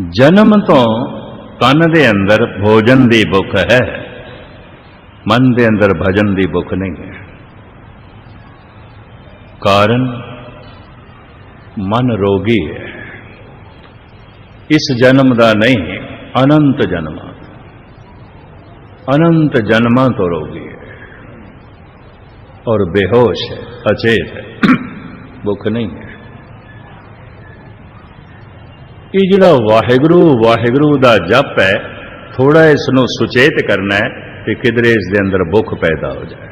ਜਨਮ ਤੋਂ ਤਨ ਦੇ ਅੰਦਰ ਭੋਜਨ ਦੀ ਭੁੱਖ ਹੈ, ਮਨ ਦੇ ਅੰਦਰ ਭਜਨ ਦੀ ਭੁੱਖ ਨਹੀਂ ਹੈ। ਕਾਰਨ ਮਨ ਰੋਗੀ ਹੈ। ਇਸ ਜਨਮ ਦਾ ਨਹੀਂ, ਅਨੰਤ ਜਨਮਾਂ। ਅਨੰਤ ਜਨਮਾਂ ਤੋਂ ਰੋਗੀ ਹੈ। ਔਰ ਬੇਹੋਸ਼ ਹੈ ਅਚੇਤ ਹੈ। ਭੁੱਖ ਨਹੀਂ ਹੈ। ਇਹ ਜਿਹੜਾ ਵਾਹਿਗੁਰੂ ਵਾਹਿਗੁਰੂ ਦਾ ਜਪ ਹੈ ਥੋੜਾ ਇਸ ਨੂੰ ਸੁਚੇਤ ਕਰਨਾ ਹੈ ਕਿ ਕਿਧਰੇ ਇਸ ਦੇ ਅੰਦਰ ਭੁੱਖ ਪੈਦਾ ਹੋ ਜਾਏ।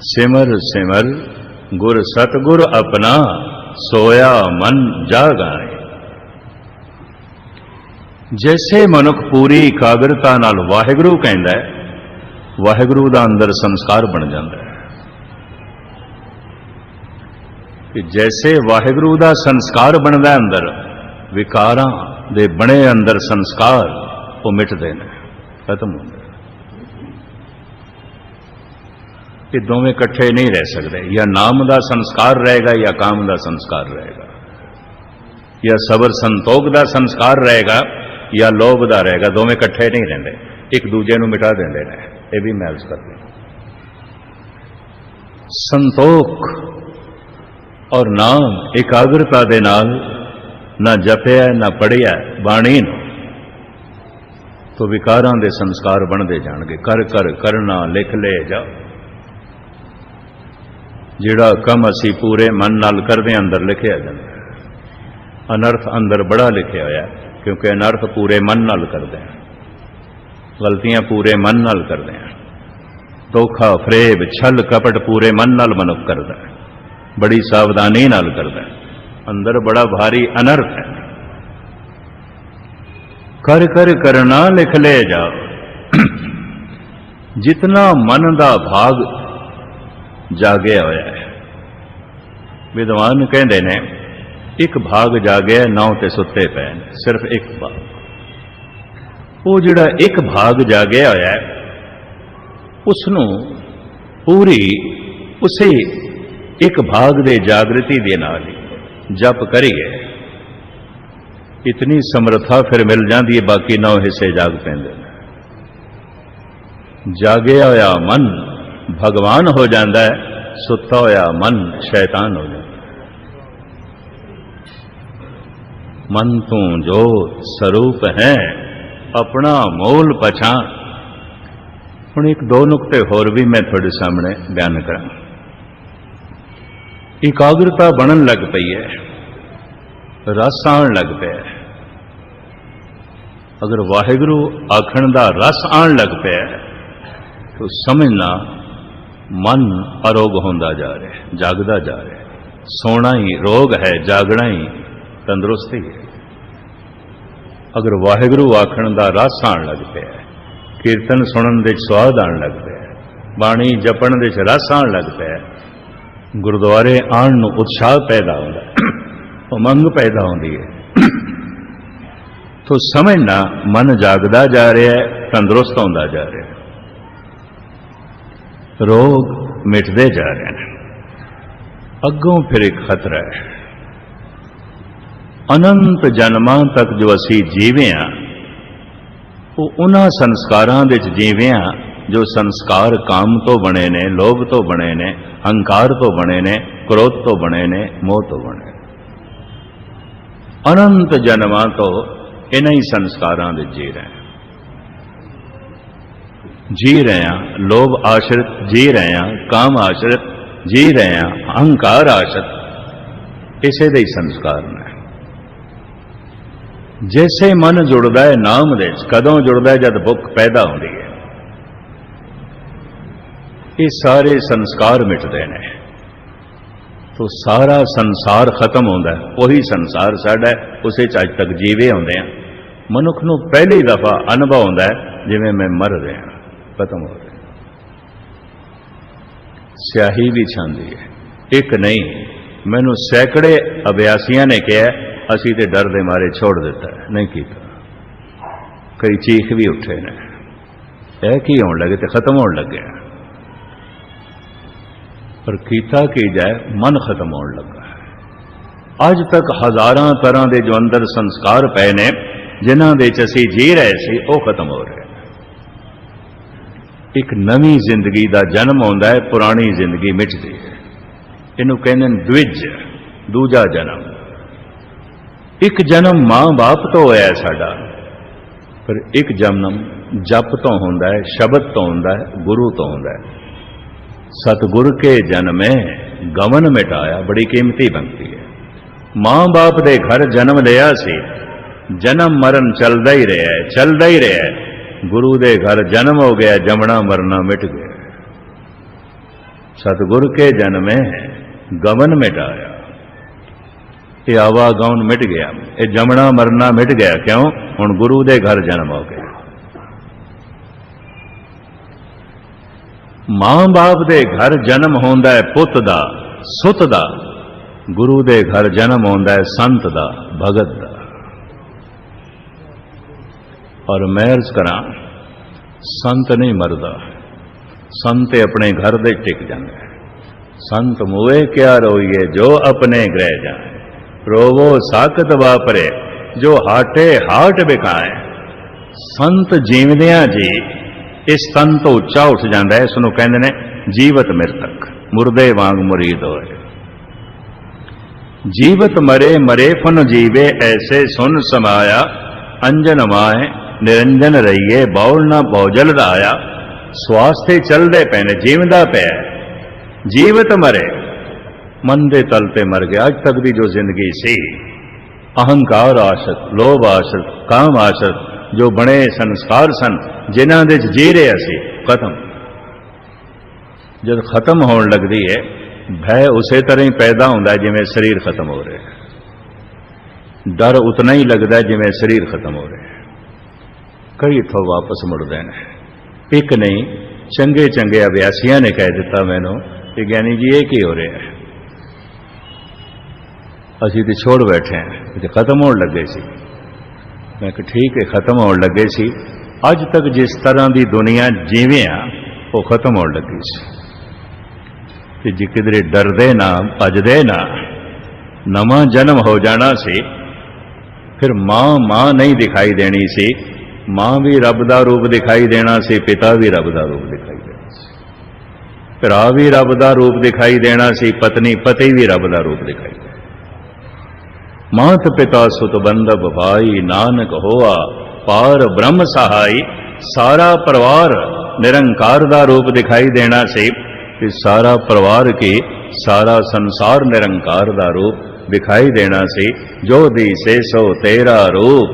ਸਿਮਰ ਸਿਮਰ, ਗੁਰ ਸਤਗੁਰ ਆਪਣਾ ਸੋਇਆ ਮਨ ਜਾਗਾਏ। ਜੈਸੇ ਮਨੁੱਖ ਪੂਰੀ ਇਕਾਗਰਤਾ ਨਾਲ ਵਾਹਿਗੁਰੂ ਕਹਿੰਦਾ ਹੈ, ਵਾਹਿਗੁਰੂ ਦਾ ਅੰਦਰ ਸੰਸਕਾਰ ਬਣ ਜਾਂਦਾ ਹੈ। ਕਿ ਜੈਸੇ ਵਾਹਿਗੁਰੂ ਦਾ ਸੰਸਕਾਰ ਬਣਦਾ ਅੰਦਰ ਵਿਕਾਰਾਂ ਦੇ ਬਣੇ ਅੰਦਰ ਸੰਸਕਾਰ ਉਹ ਮਿਟਦੇ ਨੇ, ਖਤਮ ਹੁੰਦੇ ਨੇ। ਇਹ ਦੋਵੇਂ ਇਕੱਠੇ ਨਹੀਂ ਰਹਿ ਸਕਦੇ, ਜਾਂ ਨਾਮ ਦਾ ਸੰਸਕਾਰ ਰਹੇਗਾ ਜਾਂ ਕਾਮ ਦਾ ਸੰਸਕਾਰ ਰਹੇਗਾ ਜਾਂ ਸਬਰ ਸੰਤੋਖ ਦਾ ਸੰਸਕਾਰ ਰਹੇਗਾ ਜਾਂ ਲੋਭ ਦਾ ਰਹੇਗਾ, ਦੋਵੇਂ ਇਕੱਠੇ ਨਹੀਂ ਰਹਿੰਦੇ, ਇੱਕ ਦੂਜੇ ਨੂੰ ਮਿਟਾ ਦਿੰਦੇ ਨੇ, ਇਹ ਵੀ ਮੈਲਸ ਕਰਦੇ ਨੇ। ਸੰਤੋਖ ਔਰ ਨਾਮ, ਇਕਾਗਰਤਾ ਦੇ ਨਾਲ ਨਾ ਜਪਿਆ ਨਾ ਪੜਿਆ ਬਾਣੀ ਨੂੰ। ਤੋ ਵਿਕਾਰਾਂ ਦੇ ਸੰਸਕਾਰ ਬਣਦੇ ਜਾਣਗੇ। ਕਰ ਕਰ ਕਰਨਾ ਲਿਖ ਲੈ ਜਾ ਜਿਹੜਾ ਕੰਮ ਅਸੀਂ ਪੂਰੇ ਮਨ ਨਾਲ ਕਰਦੇ ਹਾਂ, ਅੰਦਰ ਲਿਖਿਆ ਜਾਂਦਾ ਅਨਰਥ ਅੰਦਰ ਬੜਾ ਲਿਖਿਆ ਹੋਇਆ ਕਿਉਂਕਿ ਅਨਰਥ ਪੂਰੇ ਮਨ ਨਾਲ ਕਰਦੇ ਹਾਂ। ਗਲਤੀਆਂ ਪੂਰੇ ਮਨ ਨਾਲ ਕਰਦੇ ਹਾਂ। ਧੋਖਾ ਫਰੇਬ ਛਲ ਕਪਟ ਪੂਰੇ ਮਨ ਨਾਲ ਮਨੁੱਖ ਕਰਦਾ ਬੜੀ ਸਾਵਧਾਨੀ ਨਾਲ ਕਰਦਾ ਹੈ ਅੰਦਰ ਬੜਾ ਭਾਰੀ ਅਨਰਥ ਹੈ। ਕਰ ਕਰ ਕਰਨਾ ਲਿਖ ਲੈ ਜਾਓ। ਜਿਤਨਾ ਮਨ ਦਾ ਭਾਗ ਜਾਗਿਆ ਹੋਇਆ ਹੈ। ਵਿਦਵਾਨ ਕਹਿੰਦੇ ਨੇ, ਇੱਕ ਭਾਗ ਜਾਗਿਆ ਨੌ ਤੇ ਸੁੱਤੇ ਪਏ ਨੇ, ਸਿਰਫ ਇੱਕ ਭਾਗ। ਉਹ ਜਿਹੜਾ ਇੱਕ ਭਾਗ ਜਾਗਿਆ ਹੋਇਆ ਹੈ ਉਸ ਨੂੰ ਪੂਰੀ ਉਸੇ ਇੱਕ ਭਾਗ ਦੇ ਜਾਗਰਤੀ ਦੇ ਨਾਲ ਹੀ ਜਪ ਕਰੀਏ। ਇਤਨੀ ਸਮਰੱਥਾ ਫਿਰ ਮਿਲ ਜਾਂਦੀ ਹੈ ਬਾਕੀ ਨੌ ਹਿੱਸੇ ਜਾਗ ਪੈਂਦੇ ਨੇ। ਜਾਗਿਆ ਹੋਇਆ ਮਨ ਭਗਵਾਨ ਹੋ ਜਾਂਦਾ ਹੈ ਸੁੱਤਾ ਹੋਇਆ ਮਨ ਸ਼ੈਤਾਨ ਹੋ ਜਾਂਦਾ ਮਨ ਤੋਂ ਜੋ ਸਰੂਪ ਹੈ, ਆਪਣਾ ਮੋਲ ਪਛਾਣ। ਹੁਣ ਇੱਕ ਦੋ ਨੁਕਤੇ ਹੋਰ ਵੀ ਮੈਂ ਤੁਹਾਡੇ ਸਾਹਮਣੇ ਬਿਆਨ ਕਰਾਂ ਇਕਾਗਰਤਾ ਬਣਨ ਲੱਗ ਪਈ ਹੈ, ਰਸ ਆਉਣ ਲੱਗ ਪਿਆ ਅਗਰ ਵਾਹਿਗੁਰੂ ਆਖਣ ਦਾ ਰਸ ਆਉਣ ਲੱਗ ਪਿਆ ਤਾਂ ਸਮਝਣਾ ਮਨ ਅਰੋਗ ਹੁੰਦਾ ਜਾ ਰਿਹਾ ਜਾਗਦਾ ਜਾ ਰਿਹਾ ਹੈ। ਸੋਣਾ ਹੀ ਰੋਗ ਹੈ, ਜਾਗਣਾ ਹੀ ਤੰਦਰੁਸਤੀ ਹੈ ਅਗਰ ਵਾਹਿਗੁਰੂ ਆਖਣ ਦਾ ਰਸ ਆਉਣ ਲੱਗ ਪਿਆ ਕੀਰਤਨ ਸੁਣਨ ਦੇ 'ਚ ਸਵਾਦ ਆਉਣ ਲੱਗ ਪਿਆ ਬਾਣੀ ਜਪਣ ਦੇ ਰਸ ਆਉਣ ਲੱਗ ਪਿਆ ਗੁਰਦੁਆਰੇ ਆਉਣ ਨੂੰ ਉਤਸ਼ਾਹ ਪੈਦਾ ਹੁੰਦਾ ਉਮੰਗ ਪੈਦਾ ਹੁੰਦੀ ਹੈ। ਤੋ ਸਮਝਣਾ, ਮਨ ਜਾਗਦਾ ਜਾ ਰਿਹਾ ਹੈ, ਤੰਦਰੁਸਤ ਹੁੰਦਾ ਜਾ ਰਿਹਾ ਹੈ। ਰੋਗ ਮਿਟਦੇ ਜਾ ਰਹੇ ਨੇ। ਅੱਗੋਂ ਫਿਰ ਇੱਕ ਖਤਰਾ ਹੈ। ਅਨੰਤ ਜਨਮਾਂ ਤੱਕ ਜੋ ਅਸੀਂ ਜੀਵੇ ਹਾਂ ਉਹ ਉਹਨਾਂ ਸੰਸਕਾਰਾਂ ਦੇ ਵਿੱਚ ਜੀਵੇ ਹਾਂ ਜੋ ਸੰਸਕਾਰ ਕਾਮ ਤੋਂ ਬਣੇ ਨੇ, ਲੋਭ ਤੋਂ ਬਣੇ ਨੇ, ਹੰਕਾਰ ਤੋਂ ਬਣੇ ਨੇ, ਕ੍ਰੋਧ ਤੋਂ ਬਣੇ ਨੇ, ਮੋਹ ਤੋਂ ਬਣੇ ਨੇ। ਅਨੰਤ ਜਨਮਾਂ ਤੋਂ ਇਹਨਾਂ ਹੀ ਸੰਸਕਾਰਾਂ ਦੇ ਜੀ ਰਹੇ ਹਾਂ। ਜੀ ਰਹੇ ਹਾਂ, ਲੋਭ ਆਸ਼ਰਿਤ ਜੀ ਰਹੇ ਹਾਂ, ਕਾਮ ਆਸ਼ਰਿਤ ਜੀ ਰਹੇ ਹਾਂ ਅਹੰਕਾਰ ਆਸ਼ਰਿਤ, ਇਸੇ ਦੇ ਹੀ ਸੰਸਕਾਰ ਨੇ। ਜੈਸੇ ਮਨ ਜੁੜਦਾ ਹੈ ਨਾਮ ਦੇ ਕਦੋਂ ਜੁੜਦਾ ਹੈ ਜਦ ਭੁੱਖ ਪੈਦਾ ਹੁੰਦੀ ਹੈ। ਇਹ ਸਾਰੇ ਸੰਸਕਾਰ ਮਿਟਦੇ ਨੇ। ਤੋ ਸਾਰਾ ਸੰਸਾਰ ਖਤਮ ਹੁੰਦਾ ਹੈ ਉਹੀ ਸੰਸਾਰ ਸਾਡਾ ਉਸੇ ਚ ਅੱਜ ਤੱਕ ਜੀਵੇ ਆਉਂਦੇ ਆ ਮਨੁੱਖ ਨੂੰ ਪਹਿਲੀ ਦਫਾ ਅਨੁਭਵ ਹੁੰਦਾ ਜਿਵੇਂ ਮੈਂ ਮਰ ਰਿਹਾ ਖਤਮ ਹੋ ਰਿਹਾ ਸਿਆਹੀ ਵੀ ਛਾਂਦੀ ਹੈ। ਇੱਕ ਨਹੀਂ ਮੈਨੂੰ ਸੈਂਕੜੇ ਅਭਿਆਸੀਆਂ ਨੇ ਕਿਹਾ ਅਸੀਂ ਤੇ ਡਰ ਦੇ ਮਾਰੇ ਛੋੜ ਦਿੱਤਾ ਹੈ, ਨਹੀਂ ਕੀਤਾ। ਕਈ ਚੀਖ ਵੀ ਉੱਠੇ ਨੇ। ਇਹ ਕੀ ਹੋਣ ਲੱਗੇ ਤੇ ਖਤਮ ਹੋਣ ਲੱਗਿਆ ਪਰ ਕੀਤਾ ਕੀ ਜਾਏ ਮਨ ਖਤਮ ਹੋਣ ਲੱਗਾ ਹੈ। ਅੱਜ ਤੱਕ ਹਜ਼ਾਰਾਂ ਤਰ੍ਹਾਂ ਦੇ ਜੋ ਅੰਦਰ ਸੰਸਕਾਰ ਪਏ ਨੇ ਜਿਨ੍ਹਾਂ ਦੇ ਚ ਅਸੀਂ ਜੀ ਰਹੇ ਸੀ ਉਹ ਖਤਮ ਹੋ ਰਹੇ ਇੱਕ ਨਵੀਂ ਜ਼ਿੰਦਗੀ ਦਾ ਜਨਮ ਆਉਂਦਾ ਹੈ ਪੁਰਾਣੀ ਜ਼ਿੰਦਗੀ ਮਿਟਦੀ ਹੈ ਇਹਨੂੰ ਕਹਿੰਦੇ ਨੇ ਦਵਿਜ ਦੂਜਾ ਜਨਮ ਇੱਕ ਜਨਮ ਮਾਂ-ਬਾਪ ਤੋਂ ਹੋਇਆ ਸਾਡਾ ਪਰ ਇੱਕ ਜਨਮ ਜਪ ਤੋਂ ਹੁੰਦਾ ਹੈ ਸ਼ਬਦ ਤੋਂ ਹੁੰਦਾ ਹੈ ਗੁਰੂ ਤੋਂ ਹੁੰਦਾ ਹੈ ਸਤਿਗੁਰ ਕੇ ਜਨਮੇ ਗਮਨ ਮਿਟਾਇਆ, ਬੜੀ ਕੀਮਤੀ ਬੰਦੀ ਹੈ। ਮਾਂ-ਬਾਪ ਦੇ ਘਰ ਜਨਮ ਲਿਆ ਸੀ, ਜਨਮ ਮਰਨ ਚੱਲਦਾ ਹੀ ਰਿਹਾ ਹੈ, ਚੱਲਦਾ ਹੀ ਰਿਹਾ ਹੈ। ਗੁਰੂ ਦੇ ਘਰ ਜਨਮ ਹੋ ਗਿਆ, ਜਮਣਾ ਮਰਨਾ ਮਿਟ ਗਿਆ ਸਤਿਗੁਰ ਕੇ ਜਨਮੇ ਗਮਨ ਮਿਟਾਇਆ। ਇਹ ਆਵਾਗਮਨ ਮਿਟ ਗਿਆ। ਇਹ ਜਮਣਾ ਮਰਨਾ ਮਿਟ ਗਿਆ, ਕਿਉਂ? ਹੁਣ ਗੁਰੂ ਦੇ ਘਰ ਜਨਮ ਹੋ ਗਿਆ। ਮਾਂ-ਬਾਪ ਦੇ ਘਰ ਜਨਮ ਹੁੰਦਾ ਹੈ ਪੁੱਤ ਦਾ, ਸੁੱਤ ਦਾ। ਗੁਰੂ ਦੇ ਘਰ ਜਨਮ ਹੁੰਦਾ ਹੈ ਸੰਤ ਦਾ, ਭਗਤ ਦਾ। ਔਰ ਮੈਂ ਅਰਜ਼ ਕਰਾਂ, ਸੰਤ ਨਹੀਂ ਮਰਦਾ। ਸੰਤ ਆਪਣੇ ਘਰ ਦੇ ਟਿਕ ਜਾਂਦਾ ਸੰਤ ਮੂਏ ਕਿਆ ਰੋਈਏ, ਜੋ ਆਪਣੇ ਗ੍ਰਹਿ ਜਾਏ। ਰੋਵੋ ਸਾਖਤ ਵਾਪਰੇ, ਜੋ ਹਾਟੇ ਹਾਟ ਬਿਕਾਏ ਸੰਤ ਜੀਵਦਿਆਂ ਜੀ ਇਸ ਤਨ ਤੋਂ ਉੱਚਾ ਉੱਠ ਜਾਂਦਾ ਹੈ ਇਸ ਨੂੰ ਕਹਿੰਦੇ ਨੇ ਜੀਵਤ ਮਿਰਤਕ, ਮੁਰਦੇ ਵਾਂਗ ਮੁਰੀਦ ਹੋਏ। ਜੀਵਤ ਮਰੇ ਮਰੇ ਫਨ ਜੀਵੇ, ਐਸੇ ਸੁਨ ਸਮਾਇਆ, ਅੰਜਨ ਮਾਏ ਨਿਰੰਜਨ ਰਹੀਏ, ਬੌਲ ਨਾ ਬੌਜਲ ਰਾਇਆ ਸਵਾਸ ਤੇ ਚੱਲਦੇ ਪਏ ਨੇ ਜੀਵਦਾ ਪਿਆ ਜੀਵਤ ਮਰੇ, ਮਨ ਦੇ ਤਲ ਤੇ ਮਰ ਗਿਆ, ਅੱਜ ਤੱਕ ਦੀ ਜੋ ਜ਼ਿੰਦਗੀ ਸੀ। ਅਹੰਕਾਰ ਆਸ਼ਤ ਲੋਭ ਆਸ਼ਤ ਕਾਮ ਆਸ਼ਤ ਜੋ ਬਣੇ ਸੰਸਕਾਰ ਸਨ, ਜਿਨ੍ਹਾਂ ਦੇ ਜੀ ਰਹੇ ਸੀ, ਖਤਮ। ਜਦ ਖਤਮ ਹੋਣ ਲੱਗਦੀ ਹੈ ਭੈ ਉਸੇ ਤਰ੍ਹਾਂ ਹੀ ਪੈਦਾ ਹੁੰਦਾ ਜਿਵੇਂ ਸਰੀਰ ਖਤਮ ਹੋ ਰਿਹਾ ਹੈ। ਡਰ ਉਤਨਾ ਹੀ ਲੱਗਦਾ ਜਿਵੇਂ ਸਰੀਰ ਖਤਮ ਹੋ ਰਿਹਾ ਹੈ। ਕਈ ਇੱਥੋਂ ਵਾਪਸ ਮੁੜਦੇ ਨੇ। ਇੱਕ ਨਹੀਂ ਚੰਗੇ ਚੰਗੇ ਅਭਿਆਸੀਆਂ ਨੇ ਕਹਿ ਦਿੱਤਾ ਮੈਨੂੰ ਕਿ ਗਿਆਨੀ ਜੀ, ਇਹ ਕੀ ਹੋ ਰਿਹਾ ਹੈ? ਅਸੀਂ ਤੇ ਛੋੜ ਬੈਠੇ ਹਾਂ ਤੇ ਖਤਮ ਹੋਣ ਲੱਗੇ ਸੀ। ਮੈਂ ਕਿ ਠੀਕ ਹੈ, ਖਤਮ ਹੋਣ ਲੱਗੇ ਸੀ। ਅੱਜ ਤੱਕ ਜਿਸ ਤਰ੍ਹਾਂ ਦੀ ਦੁਨੀਆ ਜਿਵੇਂ ਆ, ਉਹ ਖਤਮ ਹੋਣ ਲੱਗੀ ਸੀ। ਕਿ ਜੇ ਕਿਧਰੇ ਡਰਦੇ ਨਾ, ਭਜਦੇ ਨਾ, ਨਵਾਂ ਜਨਮ ਹੋ ਜਾਣਾ ਸੀ, ਫਿਰ ਮਾਂ ਮਾਂ ਨਹੀਂ ਦਿਖਾਈ ਦੇਣੀ ਸੀ, ਮਾਂ ਵੀ ਰੱਬ ਦਾ ਰੂਪ ਦਿਖਾਈ ਦੇਣਾ ਸੀ, ਪਿਤਾ ਵੀ ਰੱਬ ਦਾ ਰੂਪ ਦਿਖਾਈ ਦੇਣਾ ਸੀ। ਭਰਾ ਵੀ ਰੱਬ ਦਾ ਰੂਪ ਦਿਖਾਈ ਦੇਣਾ ਸੀ, ਪਤਨੀ ਪਤੀ ਵੀ ਰੱਬ ਦਾ ਰੂਪ ਦਿਖਾਈ ਦੇਣਾ ਮਾਤ ਪਿਤਾ ਸੁਤ ਬੰਦਬ ਭਾਈ ਨਾਨਕ ਹੋਆ, ਪਾਰ ਬ੍ਰਹਮ ਸਹਾਈ, ਸਾਰਾ ਪਰਿਵਾਰ ਨਿਰੰਕਾਰ ਦਾ ਰੂਪ ਦਿਖਾਈ ਦੇਣਾ ਸੀ ਕਿ ਸਾਰਾ ਪਰਿਵਾਰ ਕੀ ਸਾਰਾ ਸੰਸਾਰ ਨਿਰੰਕਾਰ ਦਾ ਰੂਪ ਦਿਖਾਈ ਦੇਣਾ ਸੀ, ਜੋ ਦੀ ਸੇ ਸੋ ਤੇਰਾ ਰੂਪ,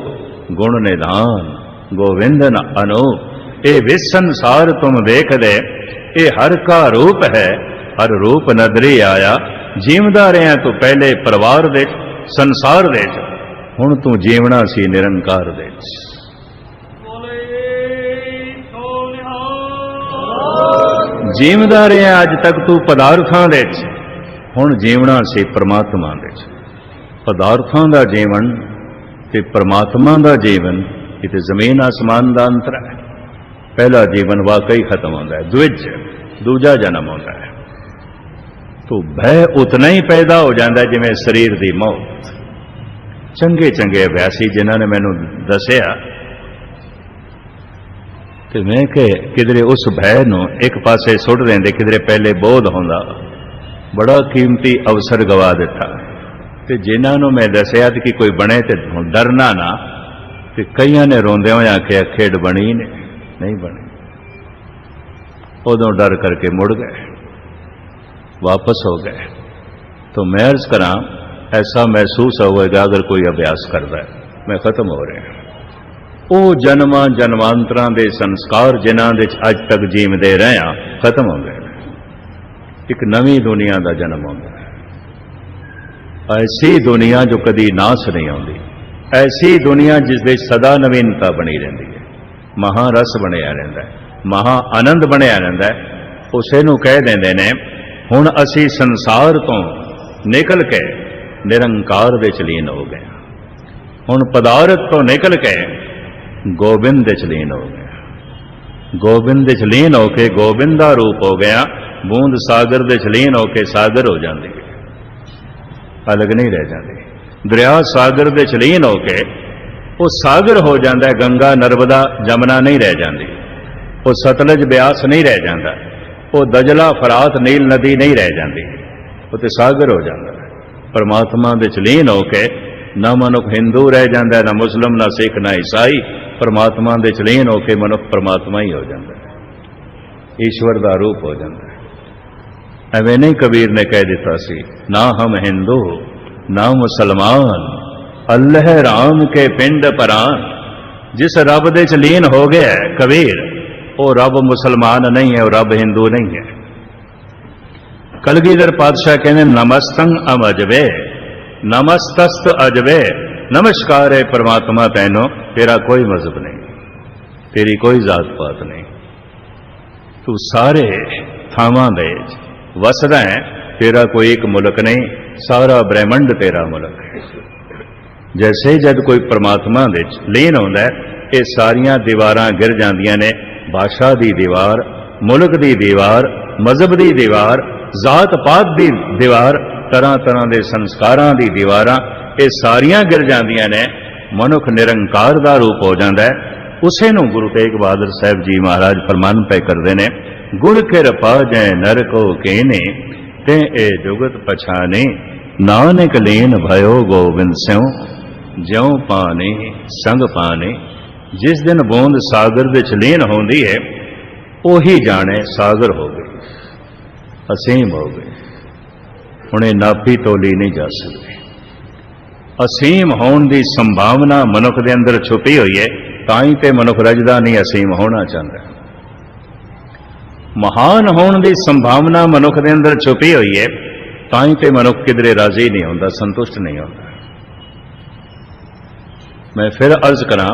ਗੁਣ ਨਿਧਾਨ ਗੋਵਿੰਦਨ ਅਨੂਪ। ਇਹ ਵਿਸ ਸੰਸਾਰ ਤੁਮ ਦੇਖਦੇ, ਇਹ ਹਰ ਕਾ ਰੂਪ ਹੈ, ਹਰ ਰੂਪ ਨਦਰੀ ਆਇਆ, ਜੀਵਦਾ ਰਿਆਂ ਤੂੰ ਪਹਿਲੇ ਪਰਿਵਾਰ ਦੇ ਸੰਸਾਰ ਵਿੱਚ। ਹੁਣ ਤੂੰ ਜੀਵਣਾ ਸੀ ਨਿਰੰਕਾਰ ਵਿੱਚ। ਜੀਵਦਾ ਰਿਹਾ ਅੱਜ ਤੱਕ ਤੂੰ ਪਦਾਰਥਾਂ ਵਿੱਚ। ਹੁਣ ਜੀਵਣਾ ਸੀ ਪ੍ਰਮਾਤਮਾ ਵਿੱਚ। ਪਦਾਰਥਾਂ ਦਾ ਜੀਵਨ ਤੇ ਪ੍ਰਮਾਤਮਾ ਦਾ ਜੀਵਨ ਇਹ ਤੇ ਜ਼ਮੀਨ ਆਸਮਾਨ ਦਾ ਅੰਤਰ ਹੈ। ਪਹਿਲਾ ਜੀਵਨ ਵਾਕਈ ਖਤਮ ਹੁੰਦਾ ਹੈ। ਦੂਜ ਦੂਜਾ ਜਨਮ ਹੁੰਦਾ ਹੈ। ਤੋ ਭੈ ਉਤਨਾ ਹੀ ਪੈਦਾ ਹੋ ਜਾਂਦਾ ਜਿਵੇਂ ਸਰੀਰ ਦੀ ਮੌਤ। ਚੰਗੇ ਚੰਗੇ ਅਭਿਆਸੀ ਜਿਨ੍ਹਾਂ ਨੇ ਮੈਨੂੰ ਦੱਸਿਆ ਤੇ ਮੈਂ ਕਿ ਕਿਧਰੇ ਉਸ ਭੈ ਨੂੰ ਇੱਕ ਪਾਸੇ ਸੁੱਟ ਦਿੰਦੇ, ਕਿਧਰੇ ਪਹਿਲੇ ਬੋਧ ਹੁੰਦਾ। ਬੜਾ ਕੀਮਤੀ ਅਵਸਰ ਗਵਾ ਦਿੱਤਾ। ਤੇ ਜਿਨ੍ਹਾਂ ਨੂੰ ਮੈਂ ਦੱਸਿਆ ਕਿ ਕੋਈ ਬਣੇ ਤੇ ਡਰਨਾ ਨਾ, ਤੇ ਕਈਆਂ ਨੇ ਰੋਂਦਿਆਂ ਹੋਇਆ ਆਖਿਆ, ਖੇਡ ਬਣੀ ਨੇ, ਨਹੀਂ ਬਣੀ। ਉਦੋਂ ਡਰ ਕਰਕੇ ਮੁੜ ਗਏ। ਵਾਪਸ ਹੋ ਗਏ तो मैं अर्ज करा ऐसा महसूस होएगा अगर कोई अभ्यास करता है मैं खत्म हो रहा ਉਹ ਜਨਮਾਂ ਜਨਮਾਂਤਰਾਂ ਦੇ ਸੰਸਕਾਰ ਜਿਨ੍ਹਾਂ ਦੇ ਚ ਅੱਜ ਤੱਕ ਜੀਵਦੇ ਰਹੇ ਆ ਖਤਮ ਹੋ ਗਏ ਇੱਕ ਨਵੀਂ ਦੁਨੀਆ ਦਾ ਜਨਮ ਹੁੰਦਾ ਹੈ ਐਸੀ ਦੁਨੀਆ ਜੋ ਕਦੀ ਨਾਸ ਨਹੀਂ ਆਉਂਦੀ ਐਸੀ ਦੁਨੀਆ ਜਿਸ ਵਿੱਚ ਸਦਾ ਨਵੀਨਤਾ ਬਣੀ ਰਹਿੰਦੀ ਹੈ ਮਹਾ ਰਸ ਬਣਿਆ ਰਹਿੰਦਾ ਹੈ ਮਹਾ ਆਨੰਦ ਬਣਿਆ ਰਹਿੰਦਾ ਹੈ ਉਸੇ ਨੂੰ ਕਹਿ ਦਿੰਦੇ ਨੇ ਹੁਣ ਅਸੀਂ ਸੰਸਾਰ ਤੋਂ ਨਿਕਲ ਕੇ ਨਿਰੰਕਾਰ ਵਿੱਚ ਲੀਨ ਹੋ ਗਏ ਹੁਣ ਪਦਾਰਥ ਤੋਂ ਨਿਕਲ ਕੇ ਗੋਬਿੰਦ ਵਿੱਚ ਲੀਨ ਹੋ ਗਿਆ ਗੋਬਿੰਦ ਵਿੱਚ ਲੀਨ ਹੋ ਕੇ ਗੋਬਿੰਦ ਦਾ ਰੂਪ ਹੋ ਗਿਆ। ਬੂੰਦ ਸਾਗਰ ਦੇ ਚਲੀਨ ਹੋ ਕੇ ਸਾਗਰ ਹੋ ਜਾਂਦੀ ਹੈ ਅਲੱਗ ਨਹੀਂ ਰਹਿ ਜਾਂਦੀ। ਦਰਿਆ ਸਾਗਰ ਦੇ ਚਲੀਨ ਹੋ ਕੇ ਉਹ ਸਾਗਰ ਹੋ ਜਾਂਦਾ ਹੈ। ਗੰਗਾ, ਨਰਮਦਾ, ਜਮਨਾ ਨਹੀਂ ਰਹਿ ਜਾਂਦੀ। ਉਹ ਸਤਲਜ ਬਿਆਸ ਨਹੀਂ ਰਹਿ ਜਾਂਦਾ। ਉਹ ਦਜਲਾ ਫਰਾਤ ਨੀਲ ਨਦੀ ਨਹੀਂ ਰਹਿ ਜਾਂਦੀ ਉਹ ਤੇ ਸਾਗਰ ਹੋ ਜਾਂਦਾ ਹੈ। ਪਰਮਾਤਮਾ ਦੇ ਚਲੀਨ ਹੋ ਕੇ ਨਾ ਮਨੁੱਖ ਹਿੰਦੂ ਰਹਿ ਜਾਂਦਾ ਨਾ ਮੁਸਲਮ, ਨਾ ਸਿੱਖ, ਨਾ ਈਸਾਈ, ਪਰਮਾਤਮਾ ਦੇ ਚਲੀਨ ਹੋ ਕੇ ਮਨੁੱਖ ਪਰਮਾਤਮਾ ਹੀ ਹੋ ਜਾਂਦਾ ਈਸ਼ਵਰ ਦਾ ਰੂਪ ਹੋ ਜਾਂਦਾ ਐਵੇਂ ਨਹੀਂ ਕਬੀਰ ਨੇ ਕਹਿ ਦਿੱਤਾ ਸੀ, ਨਾ ਹਮ ਹਿੰਦੂ, ਨਾ ਮੁਸਲਮਾਨ, ਅੱਲਹ ਰਾਮ ਕੇ ਪਿੰਡ ਪਰਾਨ। ਜਿਸ ਰੱਬ ਦੇ ਚ ਲੀਨ ਹੋ ਗਿਆ ਕਬੀਰ ਉਹ ਰੱਬ ਮੁਸਲਮਾਨ ਨਹੀਂ ਹੈ, ਉਹ ਰੱਬ ਹਿੰਦੂ ਨਹੀਂ ਹੈ। ਕਲਗੀਧਰ ਪਾਤਸ਼ਾਹ ਕਹਿੰਦੇ, ਨਮਸਤੰ ਅਮਜਵੇ, ਨਮਸਤਸਤ ਅਜਵੇ, ਨਮਸਕਾਰ ਹੈ ਪ੍ਰਮਾਤਮਾ ਤੈਨੂੰ, ਤੇਰਾ ਕੋਈ ਮਜ਼ਹਬ ਨਹੀਂ, ਤੇਰੀ ਕੋਈ ਜ਼ਾਤ ਪਾਤ ਨਹੀਂ। ਤੂੰ ਸਾਰੇ ਥਾਵਾਂ ਦੇ ਵਸਦਾ ਹੈ, ਤੇਰਾ ਕੋਈ ਇੱਕ ਮੁਲਕ ਨਹੀਂ, ਸਾਰਾ ਬ੍ਰਹਿਮੰਡ ਤੇਰਾ ਮੁਲਕ ਹੈ। ਜੈਸੇ ਜਦ ਕੋਈ ਪ੍ਰਮਾਤਮਾ ਦੇ ਵਿੱਚ ਲੀਨ ਹੁੰਦਾ ਇਹ ਸਾਰੀਆਂ ਦੀਵਾਰਾਂ ਗਿਰ ਜਾਂਦੀਆਂ ਨੇ ਭਾਸ਼ਾ ਦੀ ਦੀਵਾਰ, ਮੁਲਕ ਦੀ ਦੀਵਾਰ, ਮਜ਼ਹਬ ਦੀ ਦੀਵਾਰ, ਜ਼ਾਤ ਪਾਤ ਦੀ ਦੀਵਾਰ, ਤਰ੍ਹਾਂ ਤਰ੍ਹਾਂ ਦੇ ਸੰਸਕਾਰਾਂ ਦੀ ਦੀਵਾਰਾਂ, ਇਹ ਸਾਰੀਆਂ ਗਿਰ ਜਾਂਦੀਆਂ ਨੇ। ਮਨੁੱਖ ਨਿਰੰਕਾਰ ਦਾ ਰੂਪ ਹੋ ਜਾਂਦਾ ਹੈ। ਉਸੇ ਨੂੰ ਗੁਰੂ ਤੇਗ ਬਹਾਦਰ ਸਾਹਿਬ ਜੀ ਮਹਾਰਾਜ ਫਰਮਾਨ ਪੈ ਕਰਦੇ ਨੇ ਗੁਰ ਕਿਰਪਾ ਜੈ ਨਰ ਕੋ ਕੇਨੇ, ਤੇ ਇਹ ਜੁਗਤ ਪਛਾਨੇ, ਨਾਨਕ ਲੀਨ ਭਇਓ ਗੋਬਿੰਦ ਸਿਉ, ਜਿਉ ਪਾਣੇ ਸੰਗ ਪਾਣੇ ਜਿਸ ਦਿਨ ਬੋਂਦ ਸਾਗਰ ਵਿੱਚ ਲੀਨ ਹੁੰਦੀ ਹੈ ਉਹੀ ਜਾਣੇ ਸਾਗਰ ਹੋ ਗਈ ਅਸੀਮ ਹੋ ਗਈ ਹੁਣ ਇਹ ਨਾਪੀ ਤੋਲੀ ਨਹੀਂ ਜਾ ਸਕਦੀ। ਅਸੀਮ ਹੋਣ ਦੀ ਸੰਭਾਵਨਾ ਮਨੁੱਖ ਦੇ ਅੰਦਰ ਛੁਪੀ ਹੋਈ ਹੈ ਤਾਂ ਹੀ ਤੇ ਮਨੁੱਖ ਰਜਦਾ ਨਹੀਂ ਅਸੀਮ ਹੋਣਾ ਚਾਹੁੰਦਾ। ਮਹਾਨ ਹੋਣ ਦੀ ਸੰਭਾਵਨਾ ਮਨੁੱਖ ਦੇ ਅੰਦਰ ਛੁਪੀ ਹੋਈ ਹੈ ਤਾਂ ਹੀ ਤੇ ਮਨੁੱਖ ਕਿਧਰੇ ਰਾਜ਼ੀ ਨਹੀਂ ਹੁੰਦਾ, ਸੰਤੁਸ਼ਟ ਨਹੀਂ ਹੁੰਦਾ। ਮੈਂ ਫਿਰ ਅਰਜ਼ ਕਰਾਂ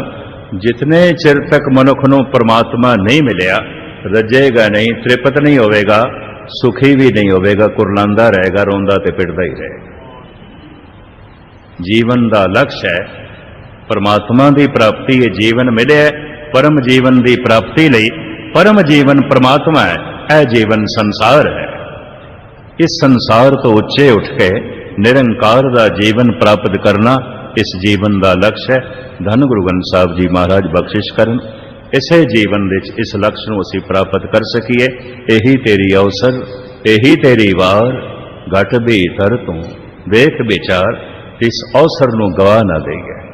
ਜਿਤਨੇ ਚਿਰ ਤੱਕ ਮਨੁੱਖ ਨੂੰ ਪਰਮਾਤਮਾ ਨਹੀਂ ਮਿਲਿਆ ਰੱਜੇਗਾ ਨਹੀਂ ਤ੍ਰਿਪਤ ਨਹੀਂ ਹੋਵੇਗਾ ਸੁਖੀ ਵੀ ਨਹੀਂ ਹੋਵੇਗਾ ਕੁਰਲਾਂਦਾ ਰਹੇਗਾ ਰੋਂਦਾ ਤੇ ਪਿੱਟਦਾ ਹੀ ਰਹੇਗਾ ਜੀਵਨ ਦਾ ਲਕਸ਼ ਹੈ ਪਰਮਾਤਮਾ ਦੀ ਪ੍ਰਾਪਤੀ ਇਹ ਜੀਵਨ ਮਿਲਿਆ ਪਰਮ ਜੀਵਨ ਦੀ ਪ੍ਰਾਪਤੀ ਲਈ ਪਰਮ ਜੀਵਨ ਪਰਮਾਤਮਾ ਹੈ ਇਹ ਜੀਵਨ ਸੰਸਾਰ ਹੈ ਇਸ ਸੰਸਾਰ ਤੋਂ ਉੱਚੇ ਉੱਠ ਕੇ ਨਿਰੰਕਾਰ ਦਾ ਜੀਵਨ ਪ੍ਰਾਪਤ ਕਰਨਾ ਇਸ ਜੀਵਨ ਦਾ ਲਕਸ਼ ਹੈ। ਧੰਨ ਗੁਰੂ ਗ੍ਰੰਥ ਸਾਹਿਬ ਜੀ ਮਹਾਰਾਜ ਬਖਸ਼ਿਸ਼ ਕਰਨ। ਇਸੇ ਜੀਵਨ ਵਿੱਚ ਇਸ ਲਕਸ਼ ਨੂੰ ਅਸੀਂ ਪ੍ਰਾਪਤ ਕਰ ਸਕੀਏ। ਇਹੀ ਤੇਰੀ ਅਵਸਰ, ਇਹੀ ਤੇਰੀ ਵਾਰ। ਘਟ ਭੀਤਰ ਤੂੰ, ਵੇਖ ਵਿਚਾਰ, ਇਸ ਅਵਸਰ ਨੂੰ ਗਵਾ ਨਾ ਦੇਈਏ।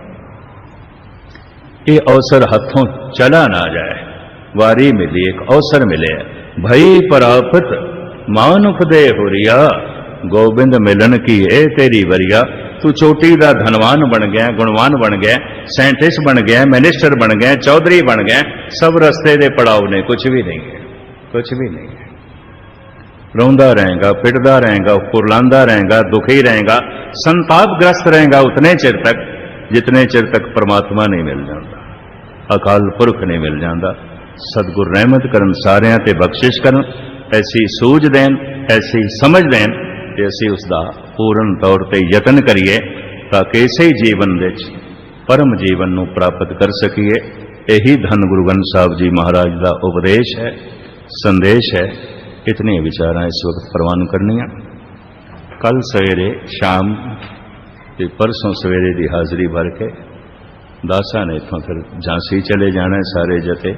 ਇਹ ਅਵਸਰ ਹੱਥੋਂ ਚਲਾ ਨਾ ਜਾਏ। ਵਾਰੀ ਮਿਲੀ, ਇੱਕ ਅਵਸਰ ਮਿਲਿਆ। ਭਈ ਪ੍ਰਾਪਤ, ਮਾਨੁਖ ਦੇ ਹੁਰੀਆ। ਗੋਬਿੰਦ ਮਿਲਣ ਕੀ ਇਹ ਤੇਰੀ ਵਰੀਆ। ਤੂੰ ਚੋਟੀ ਦਾ ਧਨਵਾਨ ਬਣ ਗਿਆ, ਗੁਣਵਾਨ ਬਣ ਗਿਆ ਸਾਇੰਟਿਸਟ ਬਣ ਗਿਆ ਮਿਨਿਸਟਰ ਬਣ ਗਿਆ, ਚੌਧਰੀ ਬਣ ਗਿਆ, ਸਭ ਰਸਤੇ ਦੇ ਪੜਾਉ ਨੇ ਕੁਝ ਵੀ ਨਹੀਂ ਹੈ ਕੁਝ ਵੀ ਨਹੀਂ ਹੈ। ਰੋਂਦਾ ਰਹੇਗਾ, ਪਿਟਦਾ ਰਹੇਗਾ ਕੁਰਲਾਂਦਾ ਰਹੇਗਾ, ਦੁਖੀ ਰਹੇਗਾ, ਸੰਤਾਪਗ੍ਰਸਤ ਰਹੇਗਾ ਉਤਨੇ ਚਿਰ ਤੱਕ, ਜਿਤਨੇ ਚਿਰ ਤੱਕ ਪ੍ਰਮਾਤਮਾ ਨਹੀਂ ਮਿਲ ਜਾਂਦਾ। ਅਕਾਲ ਪੁਰਖ ਨਹੀਂ ਮਿਲ ਜਾਂਦਾ। ਸਤਿਗੁਰ ਰਹਿਮਤ ਕਰਨ ਸਾਰਿਆਂ ਤੇ ਬਖਸ਼ਿਸ਼ ਕਰਨ, ਐਸੀ ਸੂਝ ਦੇਣ, ਐਸੀ ਸਮਝ ਦੇਣ ਕਿ ਅਸੀਂ ਉਸ ਦਾ ਪੂਰਨ ਤੌਰ ਤੇ ਯਤਨ ਕਰੀਏ ਤਾਂ ਕਿ ਇਸੇ ਜੀਵਨ ਵਿੱਚ ਪਰਮ ਜੀਵਨ ਨੂੰ ਪ੍ਰਾਪਤ ਕਰ ਸਕੀਏ। ਇਹੀ ਧੰਨ ਗੁਰੂ ਗ੍ਰੰਥ ਸਾਹਿਬ ਜੀ ਮਹਾਰਾਜ ਦਾ ਉਪਦੇਸ਼ ਹੈ, ਸੰਦੇਸ਼ ਹੈ। ਇਤਨੇ ਵਿਚਾਰਾਂ ਇਸ ਵਕਤ ਪ੍ਰਵਾਨ ਕਰਨੀਆਂ। ਕੱਲ ਸਵੇਰੇ ਸ਼ਾਮ ਤੇ ਪਰਸੋਂ ਸਵੇਰੇ ਦੀ ਹਾਜ਼ਰੀ ਭਰ ਕੇ ਦਾਸਾਂ ਨੇ ਇੱਥੋਂ ਫਿਰ ਝਾਂਸੀ ਚਲੇ ਜਾਣਾ ਸਾਰੇ ਜਥੇ।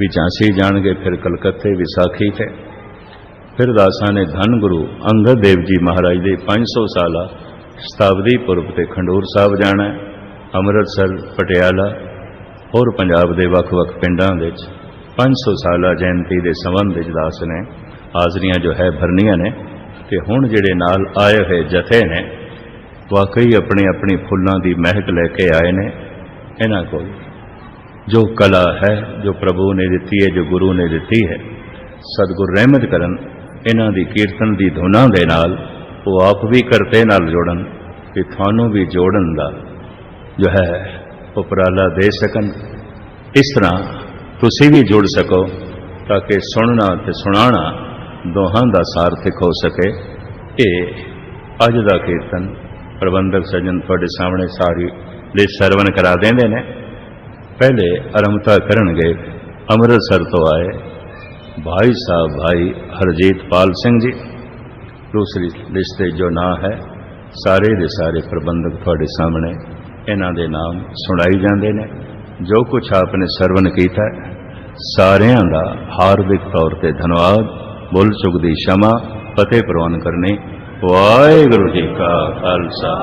ਵੀ ਝਾਂਸੀ ਜਾਣਗੇ ਫਿਰ ਕਲਕੱਤੇ ਵਿਸਾਖੀ ਤੇ। ਫਿਰ ਦਾਸਾਂ ਨੇ ਧੰਨ ਗੁਰੂ ਅੰਗਦ ਦੇਵ ਜੀ ਮਹਾਰਾਜ ਦੇ 500 ਸਾਲਾ ਸ਼ਤਾਬਦੀ ਪੁਰਬ ਤੇ ਖੰਡੂਰ ਸਾਹਿਬ ਜਾਣਾ ਅੰਮ੍ਰਿਤਸਰ, ਪਟਿਆਲਾ, ਹੋਰ ਪੰਜਾਬ ਦੇ ਵੱਖ-ਵੱਖ ਪਿੰਡਾਂ ਵਿੱਚ 500 ਸਾਲਾ ਜਯੰਤੀ ਦੇ ਸੰਬੰਧ ਵਿੱਚ ਦਾਸ ਨੇ, ਹਾਜ਼ਰੀਆਂ ਜੋ ਹੈ ਭਰਨੀਆਂ ਨੇ ਤੇ ਹੁਣ ਜਿਹੜੇ ਨਾਲ ਆਏ ਹੋਏ ਜਥੇ ਨੇ, ਵਾਕਈ ਆਪਣੇ ਆਪਣੀ ਫੁੱਲਾਂ ਦੀ ਮਹਿਕ ਲੈ ਕੇ ਆਏ ਨੇ, ਇਹਨਾਂ ਕੋਲ ਜੋ ਕਲਾ ਹੈ, ਜੋ ਪ੍ਰਭੂ ਨੇ ਦਿੱਤੀ ਹੈ, ਜੋ ਗੁਰੂ ਨੇ ਦਿੱਤੀ ਹੈ, ਸਤਿਗੁਰ ਰਹਿਮਤ ਕਰਨ ਇਹਨਾਂ ਦੀ ਕੀਰਤਨ ਦੀ ਧੁਨਾਂ ਦੇ ਨਾਲ ਉਹ ਆਪ ਵੀ ਕਰਤੇ ਨਾਲ ਜੋੜਨ ਕਿ ਤੁਹਾਨੂੰ ਵੀ ਜੋੜਨ ਦਾ ਜੋ ਹੈ, ਉਪਰਾਲਾ ਦੇ ਸਕਣ। ਇਸ ਤਰ੍ਹਾਂ ਤੁਸੀਂ ਵੀ ਜੁੜ ਸਕੋ ਤਾਂ ਕਿ ਸੁਣਨਾ ਤੇ ਸੁਣਾਉਣਾ ਦੋਹਾਂ ਦਾ ਸਾਰਥਿਕ ਹੋ ਸਕੇ। ਇਹ ਅੱਜ ਦਾ ਕੀਰਤਨ ਪ੍ਰਬੰਧਕ ਸੱਜਣ ਤੁਹਾਡੇ ਸਾਹਮਣੇ ਸਾਰੀ ਦੇ ਸਰਵਨ ਕਰਾ ਦਿੰਦੇ ਨੇ। ਪਹਿਲੇ ਆਰੰਭਤਾ ਕਰਨਗੇ, ਅੰਮ੍ਰਿਤਸਰ ਤੋਂ ਆਏ ਭਾਈ ਸਾਹਿਬ ਭਾਈ ਹਰਜੀਤ ਪਾਲ ਸਿੰਘ ਜੀ दूसरी लिस्ट जो ना है ਸਾਰੇ ਦੇ ਸਾਰੇ ਪ੍ਰਬੰਧਕ ਤੁਹਾਡੇ ਸਾਹਮਣੇ ਇਹਨਾਂ ਦੇ ਨਾਮ ਸੁਣਾਈ ਜਾਂਦੇ ਨੇ ਜੋ ਕੁਝ ਆਪਨੇ ਸਰਵਨ ਕੀਤਾ ਹੈ, ਸਾਰਿਆਂ ਦਾ ਹਾਰਦਿਕ ਤੌਰ ਤੇ ਧੰਨਵਾਦ ਬੁੱਲ ਚੁੱਕ ਦੀ ਸ਼ਮਾ ਫਤਿਹ ਪ੍ਰਵਾਨ ਕਰਨੀ ਵਾਹਿਗੁਰੂ ਜੀ ਕਾ ਖਾਲਸਾ